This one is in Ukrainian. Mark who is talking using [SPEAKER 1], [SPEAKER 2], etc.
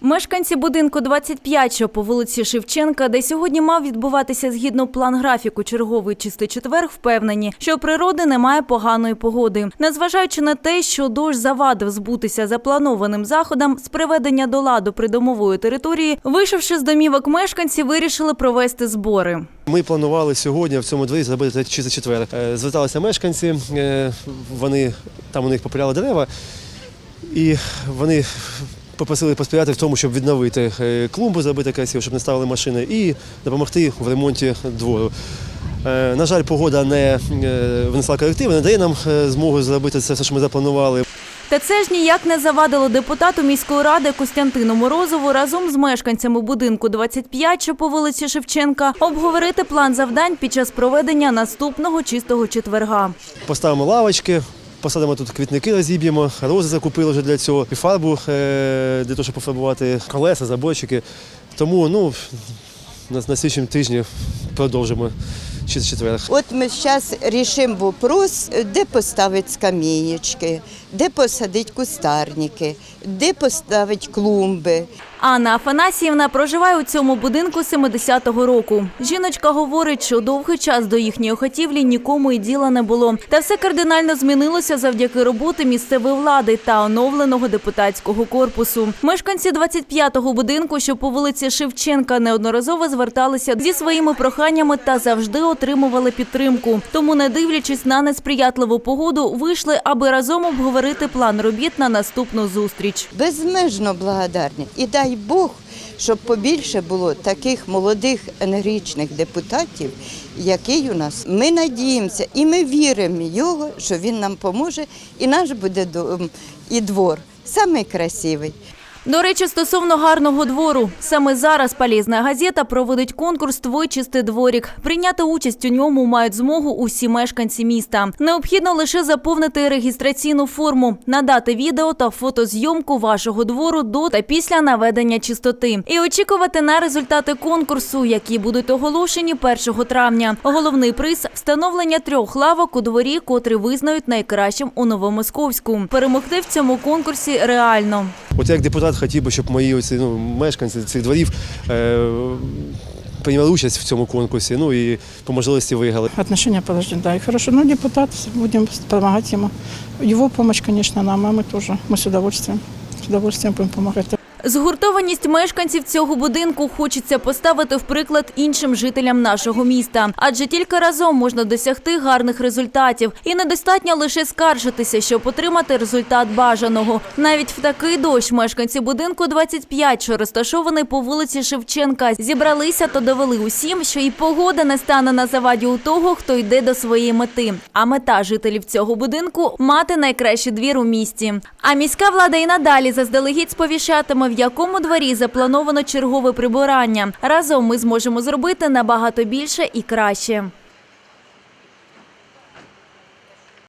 [SPEAKER 1] Мешканці будинку 25, що по вулиці Шевченка, де сьогодні мав відбуватися згідно план графіку черговий чистий четверг, впевнені, що у природи немає поганої погоди. Незважаючи на те, що дощ завадив збутися запланованим заходам з приведення до ладу придомової території, вийшовши з домівок мешканці, вирішили провести збори.
[SPEAKER 2] Ми планували сьогодні в цьому дворі зробити чистий четвер. Е, Зверталися мешканці, е, вони там у них популяли дерева, і вони попросили посприяти в тому, щоб відновити е, клумбу, зробити красиво, щоб не ставили машини, і допомогти в ремонті двору. Е, На жаль, погода не е, внесла корективи, не дає нам змогу зробити це все, що ми запланували.
[SPEAKER 1] Та це ж ніяк не завадило депутату міської ради Костянтину Морозову разом з мешканцями будинку 25, що по вулиці Шевченка, обговорити план завдань під час проведення наступного чистого четверга.
[SPEAKER 2] Поставимо лавочки, посадимо тут квітники, розіб'ємо, рози закупили вже для цього, і фарбу е, для того, щоб пофарбувати колеса, заборчики. Тому ну, на, на тижні продовжимо.
[SPEAKER 3] От ми зараз рішимо вопрос, де поставити скамеєчки, де посадити кустарники, де поставити клумби.
[SPEAKER 1] Анна Афанасіївна проживає у цьому будинку 70-го року. Жіночка говорить, що довгий час до їхньої хотівлі нікому і діла не було. Та все кардинально змінилося завдяки роботи місцевої влади та оновленого депутатського корпусу. Мешканці 25-го будинку, що по вулиці Шевченка, неодноразово зверталися зі своїми проханнями та завжди отримували підтримку. Тому, не дивлячись на несприятливу погоду, вийшли, аби разом обговорити план робіт на наступну зустріч.
[SPEAKER 3] Безмежно благодарні. І дай Бог, щоб побільше було таких молодих енергічних депутатів, який у нас. Ми надіємося і ми віримо його, що він нам поможе, і наш буде дом, і двор самий красивий.
[SPEAKER 1] До речі, стосовно гарного двору, саме зараз Полізна газета проводить конкурс Твой дворік. Прийняти участь у ньому мають змогу усі мешканці міста. Необхідно лише заповнити реєстраційну форму, надати відео та фотозйомку вашого двору до та після наведення чистоти і очікувати на результати конкурсу, які будуть оголошені 1 травня. Головний приз встановлення трьох лавок у дворі, котрі визнають найкращим у Новомосковську. Перемогти в цьому конкурсі реально.
[SPEAKER 2] От я як депутат хотів би, щоб мої оці, ну, мешканці цих дворів е, прийняли участь в цьому конкурсі, ну і по можливості виграли.
[SPEAKER 4] Отношения положительные, да, и хорошо. Ну, депутат, будем помогать ему. Его помощь, конечно, нам, а мы тоже. Мы с удовольствием, с удовольствием будем помогать.
[SPEAKER 1] Згуртованість мешканців цього будинку хочеться поставити в приклад іншим жителям нашого міста, адже тільки разом можна досягти гарних результатів, і недостатньо лише скаржитися, щоб отримати результат бажаного. Навіть в такий дощ мешканці будинку 25, що розташований по вулиці Шевченка, зібралися та довели усім, що і погода не стане на заваді у того, хто йде до своєї мети. А мета жителів цього будинку мати найкращий двір у місті. А міська влада і надалі заздалегідь сповіщатиме, в якому дворі заплановано чергове прибирання. Разом ми зможемо зробити набагато більше і краще.